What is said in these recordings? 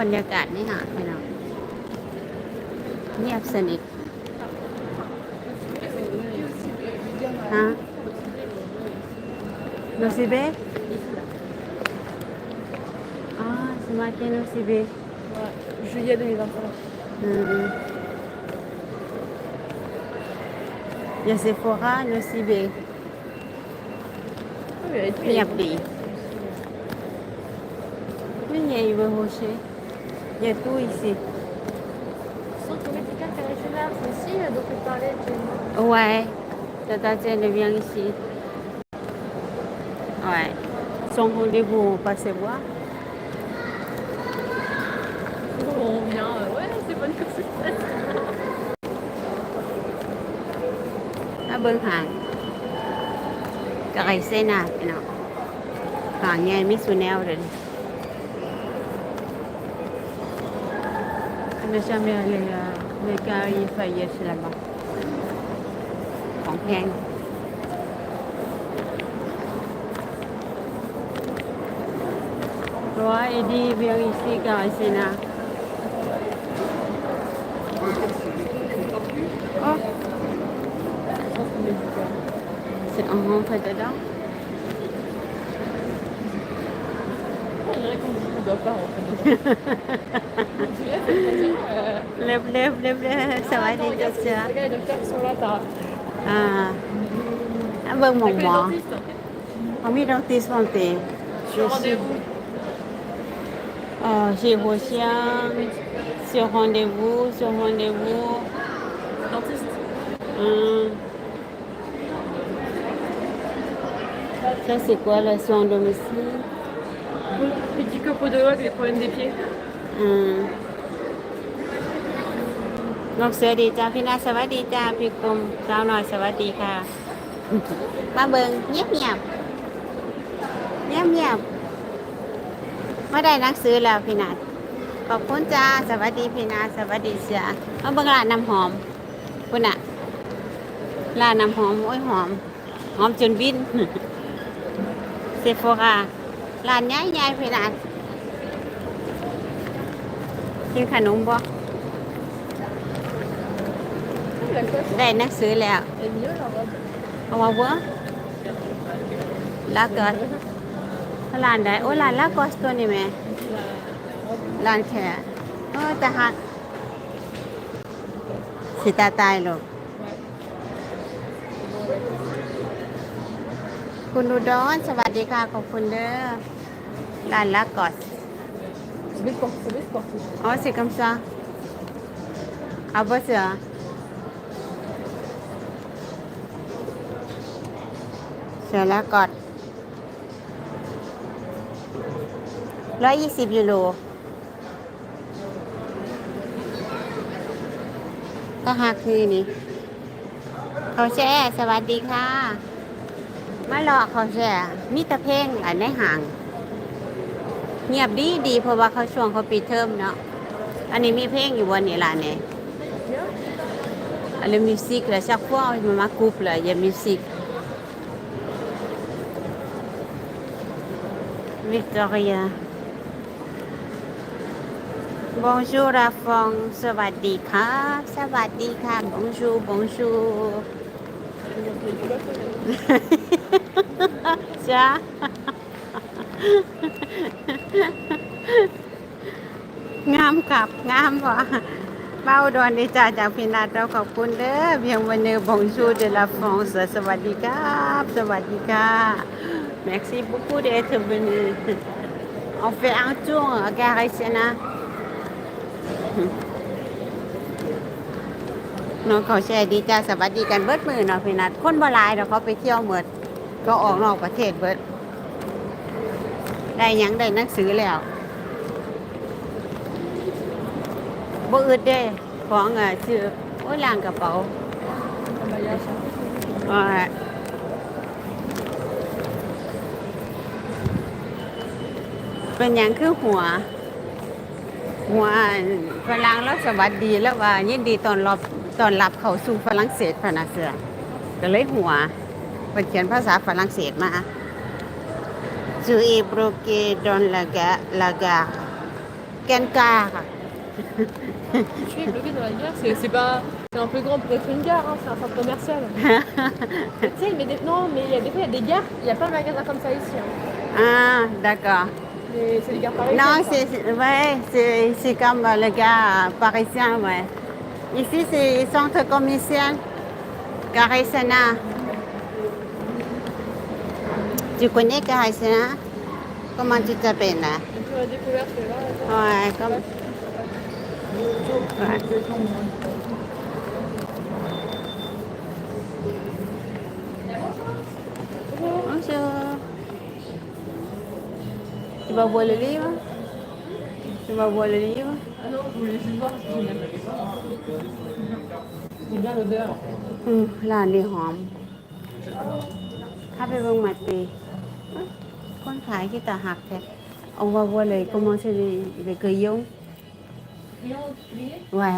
บรรยากาศนี่ค่ะพี่น้องเงียบสนิทฮะโนซิเบะอ่าสมาเกโนซิเบะ Juillet 2025. อืมอืมยาเซโฟราโนซิเบะ Oui, avec เงียบ ดีนี่ไงเวอร์โฮเช่ยาตู้อีสิ Centre médical Carré-Sénard, c'est ici euh, dont tu parlais. tu- Ouais, Tata Tienne vient ici. Ouais. Son rendez-vous, on passe voir. On vient, euh, ouais, c'est bonne consultation. ถ้าเบิ่งห่างก็ไอ้เส้นน่ะพี่น้องห่างใหญ่มีสุแนวเลย On n'a jamais allé à les Galeries Lafayette là-bas. ของแพง Ouais, il dit viens ici, Carissena. Oh, Centre médical. c'est on rentre dedans. ne doit pas rentrer dedans. Lève, lève, lève, lève, ça va aller, docteur. Les docteurs qui sont là, t'as. Ah, ah bah, bon moment. Ah oui, dentiste, santé. Rendez-vous. Oh, j'ai reçu sur rendez-vous, sur rendez-vous. Dentiste. Hein. Ça, c'est quoi la soins domicile? Pédicopodologue, les problèmes des pieds. อืมน้องเสือดีจ้าพี่นาสวัสดีจ้าพี่กรมสาวน้อยสวัสดีค่ะ มาเบิงเงียบเงียบเงียบเงียบไม่ได้นังสือแล้วพี่นาขอบคุณจ้าสวัสดีพี่นาสวัสดีเสือมาเบิงร้านน้ำหอมคุณอะร้านน้ำหอมโอ้ยหอม หอมจนบินเซฟโฟราร้านใหญ่ๆพี่นา กินขนมบ่ได้หนังสือแล้วเอามาเบ่ลากอสร้านใดโอ้ร้านลากอสตัวนี้แหม่ร้านแค่เออแต่หักสิตาตายลูกคุณอุดรสวัสดีค่ะขอบคุณเด้อร้านลากอส C'est des sportifs. C'est des sportifs. อ๋อสิคำซาเอาบ่เสือเสือลากอสร้อยยี่สิบยูโรก็หักคือนี่เขาแช่สวัสดีค่ะ มาหลอกเขาแช่มีแตะเพลงอันในห่าง เงียบดีดีเพราะว่าเขาช่วงเขาปิดเทอมเนาะอันนี้มีเพลงอยู่วันนี้ล่ะเนี่ยอันนี้มิวสิกแล้วชักพวกมันมากรุบเลยอย่ามิวสิกวิกตอเรียบองชูราฟองสวัสดีค่ะ สวัสดีค่ะบองชูบองชูจ้า งามกับงามว่ะเบ้าดอนดีจ้าจากพินาเราขอบคุณเด้อเพียงวันนี้บงชูเดลาฟองสวัสดีครับ สวัสดีค่ะ Merci beaucoup d'être venu. On fait un tour à g a r i s e n a น้องเขาแชร์ดีจ้าสวัสดีกันเบิดมือเนาะพี่นัดคนบ่หลายเดี๋ยวเขาไปเที่ยวเมิดก็ออกนอกประเทศเบิด ได้ยังได้หนังสือแล้วบ่อึดเด้ของอะชื่อโอ้ยล่างกระเป๋าอ่าเป็นหยังคือหัว หัวฝรั่งแล้วสวัสดีแล้วว่ายินดีตอนรับตอนรับเขาสู่ฝรั่งเศสพะนะเสือก็เลยหัวเป็นเขียนภาษาฝรั่งเศสมา Jésus est bloqué dans la, gare. La gare. Quelle gare Je suis bloqué dans la gare, c'est, pas. C'est un peu grand pour être une gare, hein, c'est un centre commercial. tu sais, mais des, non, mais il y a des fois, il y a des gares, il n'y a pas de magasin comme ça ici. Hein. Ah, d'accord. C'est des gares parisiennes. Non, c'est, ouais, c'est, comme le gars parisien, ouais. Ici, c'est centre commercial, Carré Sénat. Tu connais Carré Sénat comment tu t'appelles là Donc, on a découvert que là. ouais comme ouais. Bonjour. Tu vas boire le livre Tu vas boire le livre Ah non, je voulais juste voir si j'aime. C'est bien l'odeur. อืมร้านนี้หอมเข้าไปเบิ่งหมัดปี อ้ยคนขายที่ตาหักแท้เอาว่าว่าเลยก็มองเฉยเลยเกยยง Et on plié ไว้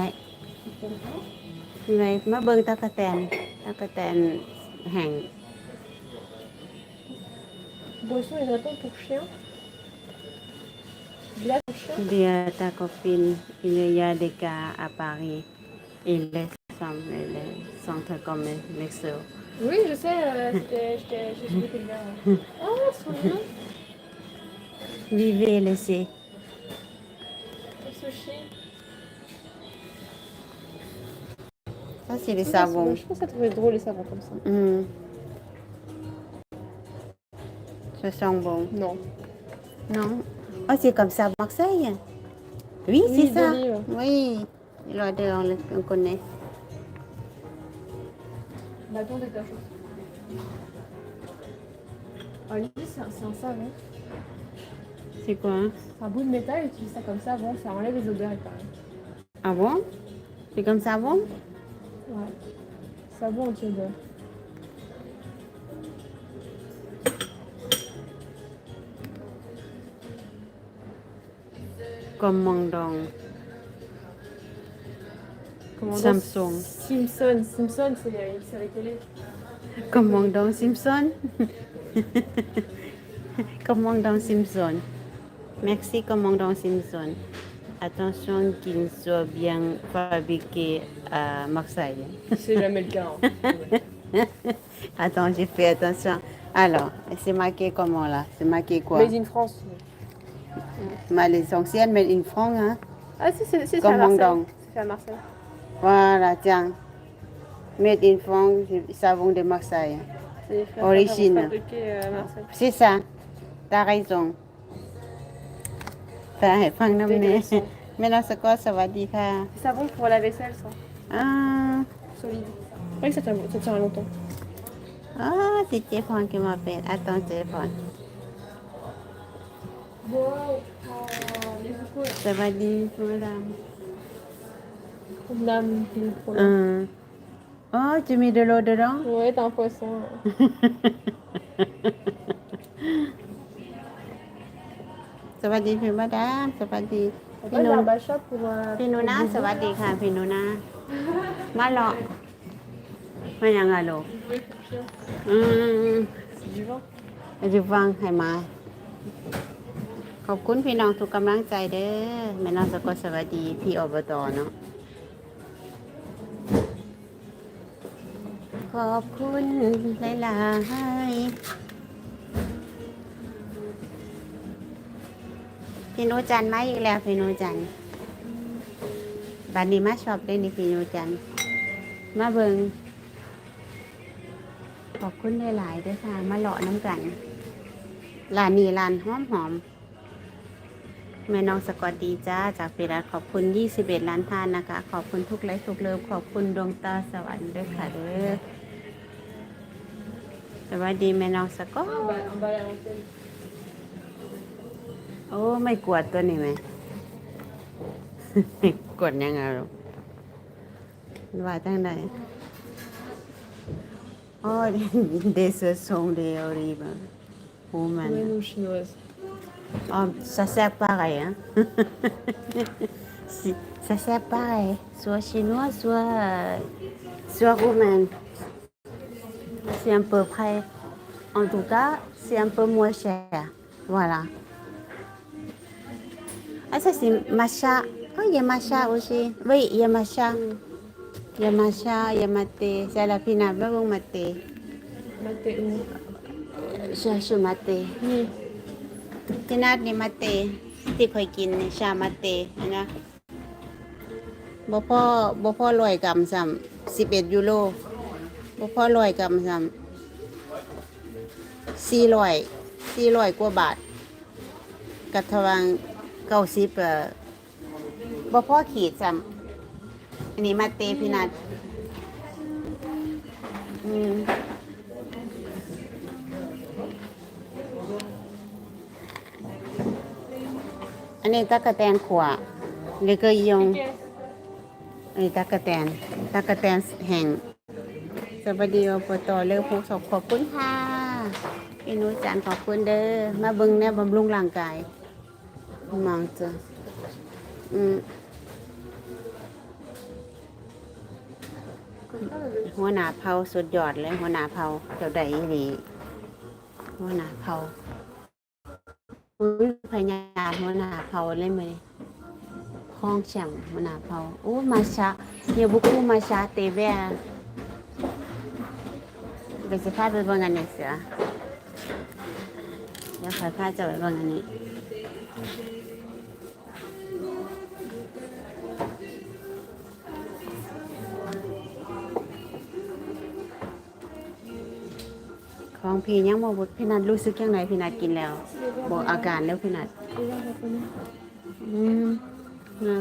เลยมาเบิ่ง Oui, je sais, euh, je t'ai là. Oh, son nom Vivez, laissez. Ça, ah, c'est les savons. Je pense que ça trouvait drôle les savons comme ça. Mmh. Ça sent bon. Non. Non. Ah, c'est comme ça à Marseille? Oui, oui c'est ça. Livres. Oui, l'odeur, on, on connaît. Bâton. Ah, lui, c'est un, c'est un savon. C'est quoi hein? C'est un bout de métal, et tu fais ça comme savon, ça enlève les odeurs, il paraît. Ah bon? C'est comme ça bon Ouais. Savon anti-odeur. Comme Mandong. Comment Samsung. Simpson. Simpson, c'est une série télé. Comme Mandong Simpson? comme Mandong Simpson? Merci comme Mandong Simpson. Attention qu'il soit bien fabriqué à Marseille. C'est jamais le cas. hein. Attends, j'ai fait attention. Alors, c'est marqué comment là? C'est marqué quoi? Made in France. Mais l'essentiel, mais in France, hein? Ah, si, c'est Marseille. Mandang. C'est fait à Marseille. Voilà, tiens. Made in France, savon de Marseille. C'est fait- Origine. fabriqué euh, à Marseille. C'est ça. T'as raison. แต่ให้ฟังน้ำเนย Dégraissant. แม่น้องสกอตสวัสดีค่ะ Savon pour la vaisselle, ça. อ่า Solide. Oui, ça tient, ça tient longtemps. อ๋อสิเจพรกินมาเป็นอ่ะตอนเจพร Wow. Oh, les coucous. สวัสดีมาดาม Dame, les เอออ๋อจะมีเดโลเดรอง Ouais, t'as un poisson. สวัสดีพี่มาดามสวัสดี T'as พี่ pas de นุ l'herbe à chat pour. euh, พี่นุนา pour สวัสดีค่ะพี่นุนามาเลาะมายังไงลูก jouer pour chien. อืม C'est du vin. จะฟังให้มา ขอบคุณพี่น้องทุกกำลังใจเด้อแม่น้องสกอตสวัสดี พี่อบตเนาะ ขอบคุณหลายๆพี่นูจันมาอีกแล้วพี่นูจันบัดนี้มาชอบเล่นนี่พี่นูจันมาเบิงขอบคุณหลายๆด้วยค่ะ มาเลาะน้ำกันร้านนี้ร้านหอมหอมแม่น้องสกอตดีจ้าจากพิรัตขอบคุณ 21 ล้านท่านนะคะ ขอบคุณทุกไลค์ทุกเลิฟขอบคุณดวงตาสวรรค์ด้วยค่ะเด้อส วัสดีแม่น้องสกอต Un bal, un bal à l'ancienne. โอ้ไม่กวดตัวนี้ไหมกวดยังไงลูกว่าตั้งใดโอ้ des ce sont des horribles women Ouais, nous, chinoise. Oh, ça sert pareil, hein. Si- ça sert pareil, soit chinois, soit, euh, soit roumain. C'est à peu près. En tout cas, c'est un peu moins cher. Voilà. Ah, ça, c'est Macha. Oh, il y a Macha aussi. Oui, il y a Macha. Il y a Macha, il y a maté. C'est la pinade, pas maté. Maté où Je cherche maté. นี่ที่นัดนี่มาเตที่เคยกินนี่ชามาเตนะบ่พ่อบ่พ่อร้อยกรัมซ้ำสิบเอ็ดยูโร บ่พ่อร้อยกรัมซ้ำสี่ร้อยสี่ร้อยกว่าบาทกัทวังเก้าสิบเอ่อบ่พ่อขีดซ้ำอันนี้มาเตพี่นัดอืมอันนี้ตะกะแตนขวาเล็กยงอันนี้ตะกะแตนตะกะแตนแห่ง สวัสดีอปตเลือกผู้สอบขอบคุณค่ะพี่นุจันขอบคุณเด้อมาเบิ่งแน่บำรุงร่างกายมองเจออืมหัวหน้าเผาสุดยอดเลยหัวหน้าเผาเจ้าใดอีหลีหัวหน้าเผาอุ้ยพญาหัวหน้าเผาเลยไหมห้องแฉ่งหัวหน้าเผาโอ้มาชาเฮียบุกูมาชาเตเบีย เดี๋ยวสิพาไปเบิ่งอันนี้เสือเดี๋ยวขอยพาเจะไปเบิ่งอันนี้ของพี่ยังบ่บดพี่นัดรู้สึกยังไงพี่นัดกินแล้วบอกอาการแล้วพี่นัดอืมนะ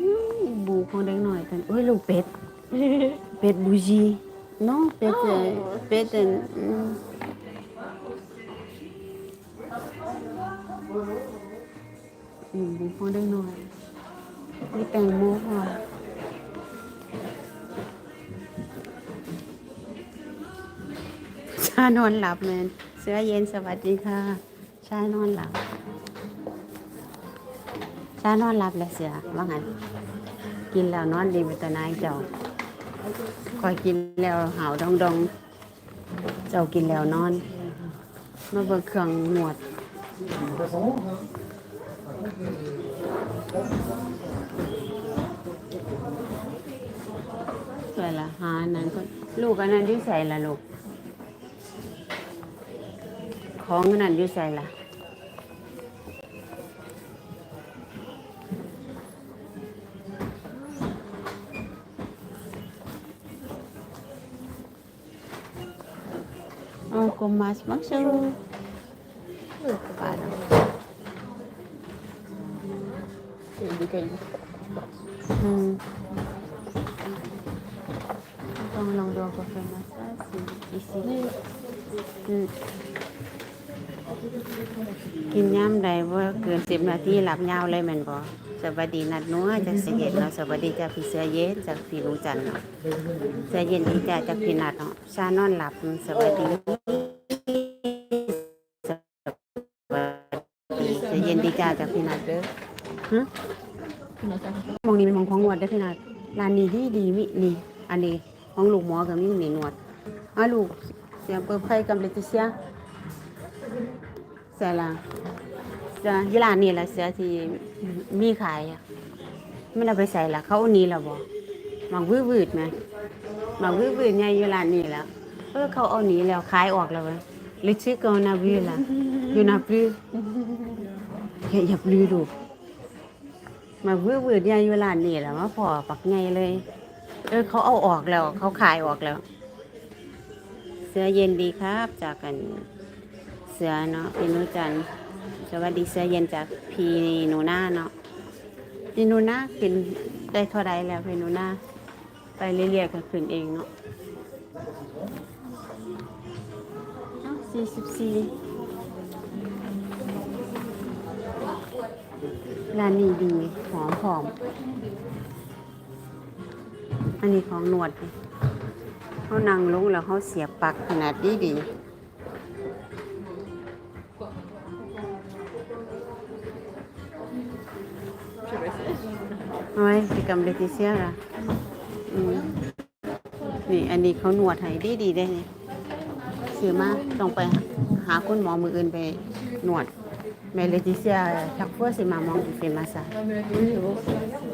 อืมบูของเด็กหน่อยกันเอ้ยลูกเป็ด เป็ดบูจีเนาะเป็ดเอ่อเป็ดเอ่ออืมอืมบูของเด็กหน่อยมีแตงโมค่ะชานอนหลับเลยเสื้อเย็นสวัสดีค่ะ ชานอนหลับ ชานอนหลับแล้วเสือว่างั้นกินแล้วนอนดีไปแต่นายเจ้า คอยกินแล้วหาวดองดองเจ้ากินแล้วนอนมาเบิกเครื่องหนวดสวยละหานั้นก็ลูกอันนั้นยุ่ใส่ละลูก ของอันนั้นอยุ่ใส่ละ โอ้กมัสมักซูเออปาด C'est des cailloux. อืมต้องลองดูกาแฟมาซาสิอีสิอืมกินย่ำใดว่าเกินสิบนาทีหลับยาวเลยแม่นบ่สวัสดีนัดนัวจากเสียเย็นเนาะสวัสดีจากพี่เสือเย็นจากพี่รู้จันทร์เนาะเสือเย็นดีจ้าจากพี่นัดเนาะชานอนหลับสวัสดี จ้าจากพี่นัดเด้อฮะ Tu m'as fait มองนี่เป็นของของหนวดได้อพี่นาดร้านนี้ดีดีมินี่ อันนี้ของลูกหมอกับนี่นี่หนวดอะลูกเสียงเปิดไฟกับเลติเซียเสียละเสียยี่ร้านนี่แหละเสียที่มีขายอะไม่ได้ไปใส่ละเขาเอานี้และบ่มักวื้อวืดไหมมักวื้อวืดไงยี่ร้านนี่แล้วเออเขาเอานี้แล้วขายออกแล้วเว้ยลิชิกเอานาวิละอยู่นาปลื อย่าอย่าลือดูมาเวื้อวืดยายอยู่ร้านนี่แหละมาพอปักไงเลย เออเขาเอาออกแล้ว เขาขายออกแล้ว เสื้อเย็นดีครับ จากกันเสื้อเนาะพี่นุจันสวัสดีเสื้อเย็นจากพี่หนูนาเนาะพี่หนูนากินได้เท่าไรแล้วพี่หนูนาไปเรื่อยๆก็ขึ้นเองเนาะสี่สิบสี่ ร้านนี้ดีหอมหอม อันนี้ของหนวดเขานั่งลงแล้วเขาเสียบปักขนาดดีดีเอาไว้สิกรรมเลติเซียล่ะนี่ อันนี้เขาหนวดให้ดีดีได้นี่ซื้อมาต้องไปหาคุณหมอมืออื่นไปหนวด Mais Laetitia, chaque fois, c'est maman qui fait massage. Non, mais oui, bon, ça regarde.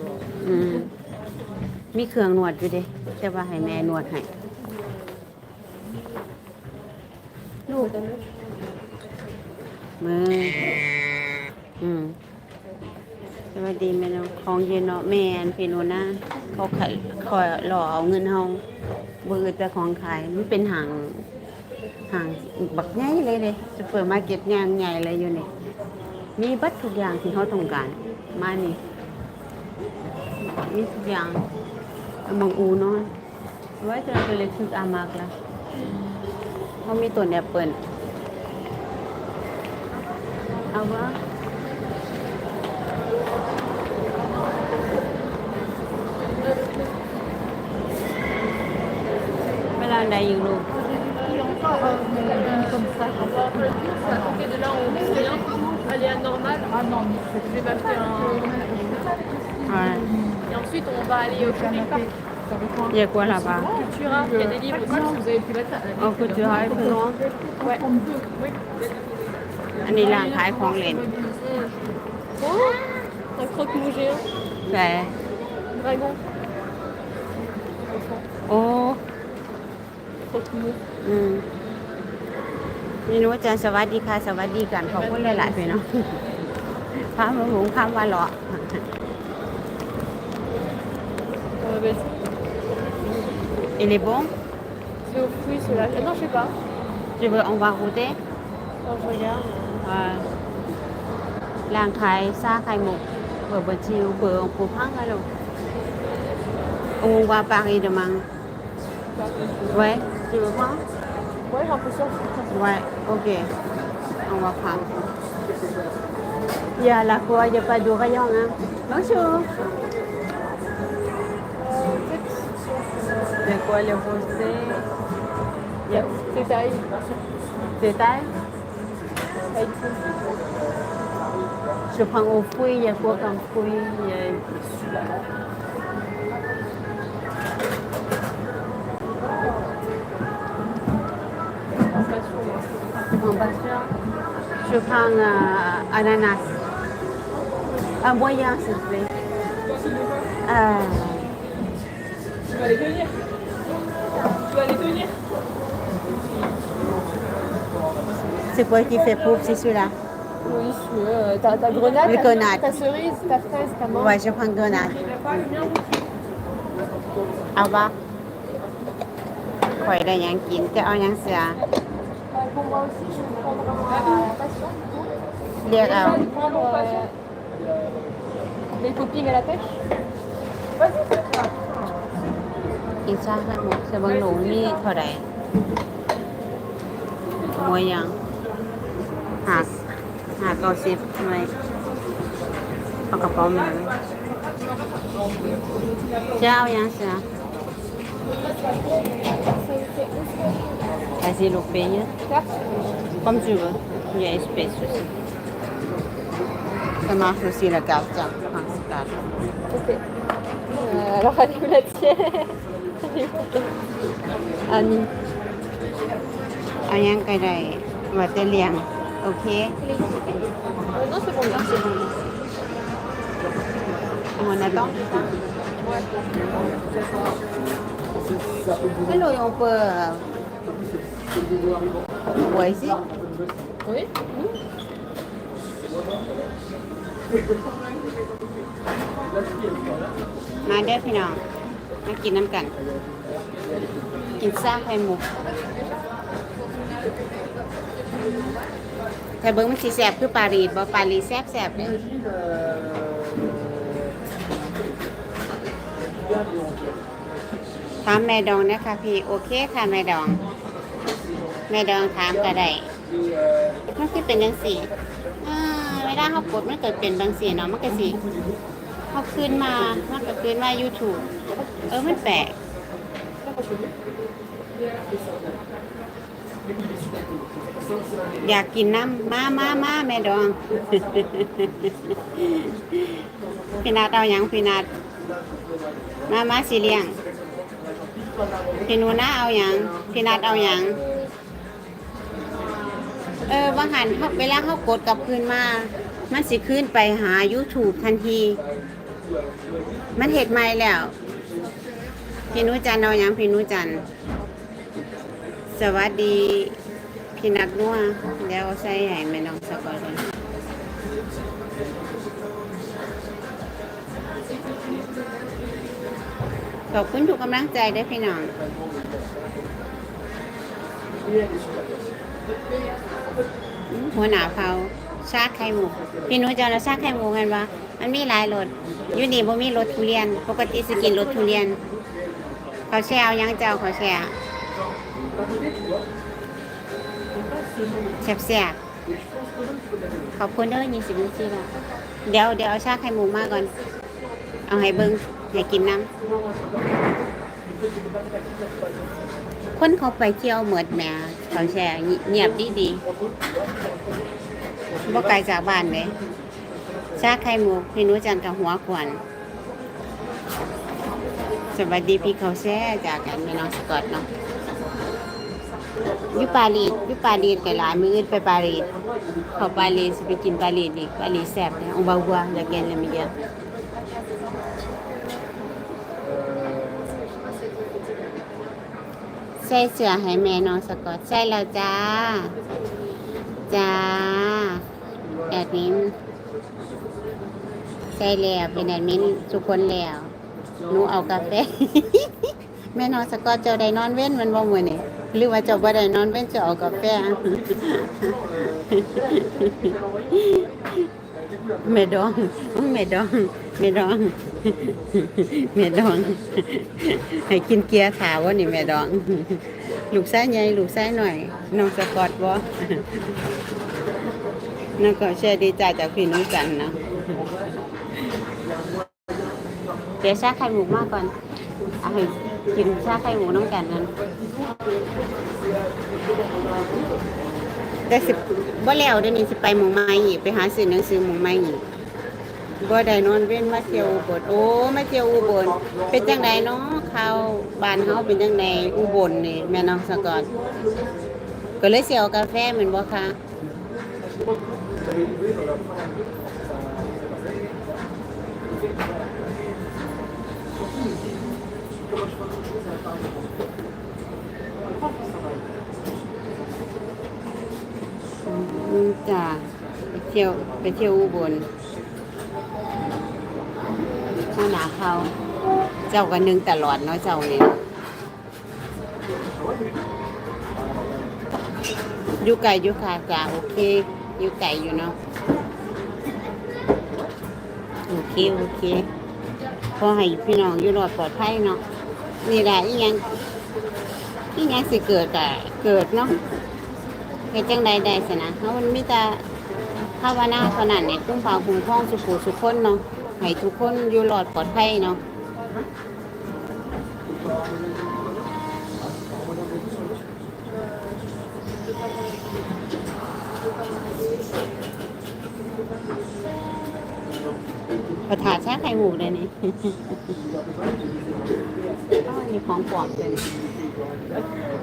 อืมมีเครื่องนวดอยู่เด้แต่ว่าให้แม่นวดให้ Nous, on donne มืออืมสวัสดีแม่น้องของเย็นเนาะแม่นพี่โนนะเขาขายคอยหล่อเอาเงินเฮาบ่อึดแต่ของขายมันเป็นหาง ห่างบักใหญ่เลยเลยซูเปอร์มาร์เก็ตงานใหญ่เลยอยู่นี่มีบัตรทุกอย่างที่เขาต้องการ มานี่มีทุกอย่างบามองอูนอนไว้จะเป็นเล็กชุดอามากละเขามีตัวแอปเปิลเอาวะเวลาใดอยู่ลูก comme ça. On va un peu le dire, c'est à côté de là, on met rien. Aller à normal. Ah non, je vais m'acheter un. อ่า Et ensuite, on va aller au shopping park. เยอะกว่าละปะ Cultura, il y a des livres aussi, si vous avez pu mettre ça. เอาคุณจะให้เพื่อน Ouais. Oui. อันนี้ร้านขายของเล่น Oh Un croque-mou géant. แต่ Dragon. โอ้ Croque-mou. อืมนี่รู้จันสวัสดีค่ะ สวัสดีกันขอบคุณหลายๆพี่น้องพระมาหุงคำว่าเลาะ On appelle ça. Il est bon C'est aux fruits, celui-là. Ah non, je sais pas. Tu veux on va goûter Attends, je regarde. อ่าร้านขายซาไข่มุกเบอร์บัชิวเบอร์องปูพังอะลูก On va Paris demain Ouais Tu veux prendre Ouais, j'ai un peu ça. Ouais ok On va prendre Il y a la quoi Il n'y a pas de rayon hein Bonjour Il y a quoi le rosé Il y a C'est taille. détail Je prends aux fruits, il y a quoi comme fruits Il y a en passion. Je prends euh, ananas. Un moyen, s'il vous plaît. Euh, Tu vas les tenir c'est quoi qui fait pouf C'est celui-là Oui, si tu veux. Euh, T'as ta grenade, Le ta- grenade. ta cerise, ta fraise, ta mangue. Ouais, je prends grenade. เอาปะข่อยได้หยังกินจะเอาหยังเสือ Euh, Pour moi aussi, je vais prendre un la passion. เรียกเอา Je vais prendre euh, les copines à la pêche. กินชาไข่มุกเสือเบังหนูนี่เท่าไหร่มวยยัง หักหักเก้าสิบทำไมเอากระเป๋ามาจะเอาหยังเสือ Vas-y, le paye. Carte Comme tu veux. Il y a espèce aussi. Ça marche aussi la carte. Tiens, prends cette carte. Ok. Euh, alors, elle est où la tienne Elle est où Annie. เอายังไกลได้ว่าจะเลี้ยง โอเค Euh, Non, c'est bon, merci. On attend Hello, on peut euh, boire ici Oui มาเด้อพี่น้องมากิ แต่เบิ้งมันสีแสบคือปารีดบ่ปารีดแสบแสบเด้อถามแม่ดองนะคะพี่โอเคค่ะแม่ดอง แม่ดองถามก็ได้มันคือเป็นจังสี่อ่าเวลาเขากดมันเกิดเป็นบางสีเนาะมันก็สิเขาคืนมามันก็คืนมา YouTube เออมันแปลก อยากกินน้ำมามามาแม่ดอง พี่นาดเอาหยังพี่นาดมามาสิเลี้ยงพี่นูนะเอาหยังพี่นาดเอาหยังเอออบางหันเขาเวลาเขากดกลับคืนมา มันสิขึ้นไปหา YouTube ทันที มันเห็ดใหม่แล้ว พี่นุจันเอาอย่างพี่นุจันท สวัสดีพี่นักนัวเดี๋ยวใส่ให้แม่น้องสักอนเลยขอบคุณทุกกำลังใจเด้พี่น้องหัวหน้าเผาชาไข่หมูพี่หนูจะเอาชาไข่หมูกันปะมันมีหลายรสอยู่นี่บ่มีรสทุเรียน ปกติสกินรสทุเรียนเขาแช่เอายังเจ้าเขาแช่ แซ่บแซ่บขอบคุณเด้อยี่สิบนาทีละเดี๋ยวเดี๋ยวเอาชาไข่หมูมาก่อน เอาให้เบิ้งให้กินน้ำคนเขาไปเที่ยวเหมือดแม่เขาแช่เงียบดีดีบ่ไกลจากบ้านเลยชาไข่หมูพี่นุจันกับหัวขวัญสวัสดีพี่เขาแช่จากกันแม่น้องสกอตเนาะ อยุปารีสอยุปารีสกันหลายมืออื่นไปปารีสเขาปารีสไปกินปารีสอีกปารีสแซ่บเนี่ยองบาวัวแล้วแกนเลยมีเดียวใส่เสื้อให้แม่น้องสกอตใส่แล้วจ้า จ้าแอดมินใช่แล้วเป็นแอดมินทุกคนแล้วหนูเอากาแฟ แม่นอนสกอตเจ้าได้นอนเว้นมันบ่มือนี่ หรือว่าเจ้าบ่ได้นอนเว้นเจ้าเอากาแฟแม่ดองแม่ดองแม่ดองแม่ดอง ให้กินเกียร์ขาววะนี่แม่ดอง ลูกไส้ใหญ่ลูกไส้หน่อยน้องสกอตบ่นั่นก็เชื่อดีใจจากพี่น้องจันเนาะเดี๋ยวแชาไข่หมูมากก่อนเอาให้ กินชาไข่หมูน้องกันนั้นแต่สิบ่แล้วเดี๋ยวนี้สิไปหมูไม้อีกไปหาซื้อหนังสือหมูไม้อีกบ่ได้นอนเว้นมาเที่ยวอุบลโอ้มาเที่ยวอุบลเป็นจังไดเนาะเขาบ้านเฮาเป็นจังไดอุบลนี่แม่น้องสะกอนก็เลยเสิเอากาแฟแม่นบ่คะ อืมจ้าไปเที่ยวไปเที่ยวอุบลข้าหนาเขา เจ้ากันนึงตลอดเนาะเจ้าเนี่ยอยู่ไก่อยู่ค่ะจ้าโอเค อยู่ไก่อยู่เนาะโอเคโอเคพอให้พี่น้องอยู่รอดปลอดภัยเนาะนี่แหละอีหยังอีหยังสิเกิดกะเกิดเนาะ เฮ็ดจังใดได้สนะเพราะมันมีแต่ภาวนาเท่านั้นเนี่ยคุ้มพาคุ้มครองสุขสุขคนเนาะให้ทุกคนอยู่รอดปลอดภัยเนาะประถาแชาไข่หมูเลยนี่อ้าวอันนี้ของปลอมเลย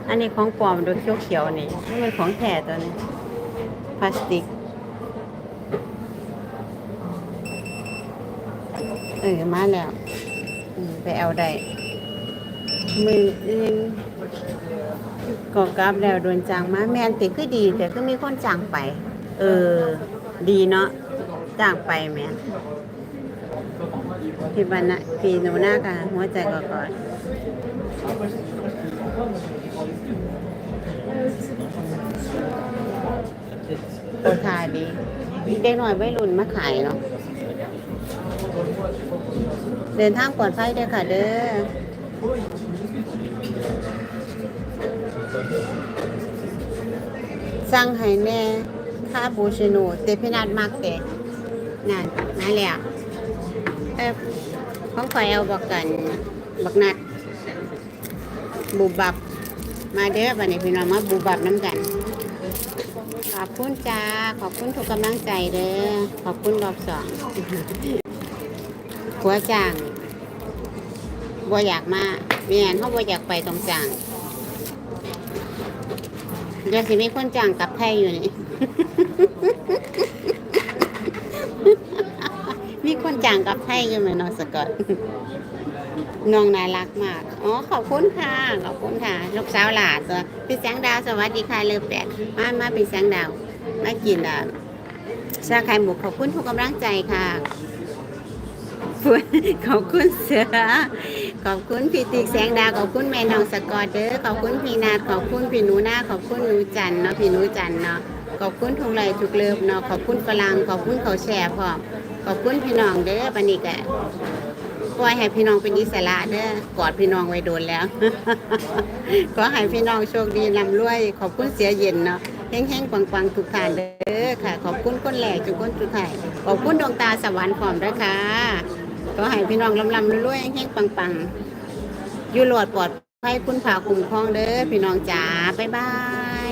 อันนี้ของปลอมดูเขียวๆนี่นี่มันของแท้ตัวนี้พลาสติกเออมาแล้วไปเอาได้มืออื่นก็กลับแล้วโดนจางมาแมนติคือดี แต่ก็มีคนจางไป เออ ดีเนาะจางไปแมนพี่บันนะพี่หนูหน้ากันหัวใจก็ก่อน โอทายดีเด็กหน่อยวัยรุ่นมาขายเนาะเดินทางปลอดภัยเด้อค่ะเด้อสั่งให้แน่คาบูชิโนเตพินัดมากเตนั่นนั่นแหละเออของข่อยเอาบอกกันบักนัด บูบับ มาเด้อบันนี้พี่น้องมาบูบับน้ำกัน ขอบคุณจ้า ขอบคุณทุกกำลังใจเด้อ ขอบคุณรอบสองหัวจ้างบ่อยากมาเมียนเขาบ่อยากไปตรงจ้างเดี๋ยวสิมีคนจ้างกับไทยอยู่นี่ มีคนจ้างกับไทยอยู่ไหมนอสกอต น้องน่ารักมาก อ๋อ ขอบคุณค่ะ ขอบคุณค่ะ ลูกสาวหลานตัวพี่แสงดาว สวัสดีค่ะเลือแปดมา มาพี่แสงดาว มากินอะชาไข่หมูขอบคุณทุกกำลังใจค่ะ ขอบคุณเสือ ขอบคุณพี่ติ๊กแสงดาว ขอบคุณแม่น้องสกอตเด้อ ขอบคุณพี่นาขอบคุณพี่หนูนาขอบคุณหนูจันเนาะ พี่หนูจันเนาะ ขอบคุณทุกเลยทุกเลิฟเนาะ ขอบคุณฝรั่งขอบคุณเขาแชร์พร้อม ขอบคุณพี่น้องเด้อปนนี้ก็ ปล่อยให้พี่น้องเป็นอิสระเด้อกอดพี่น้องไว้โดนแล้ว ขอให้พี่น้องโชคดีร่ำรวย ขอบคุณเสียเย็นเนาะแห้งๆปังๆทุกท่านเด้อค่ะ ขอบคุณคนแหลกทุกคนทุกท่านขอบคุณดวงตาสวรรค์พร้อมด้วยค่ะขอให้พี่น้องลำๆรวยๆแห้งๆปังๆอยู่หลอดปลอดภัยคุณผ่าคุ้มครองเด้อพี่น้องจ๋าบ๊ายบาย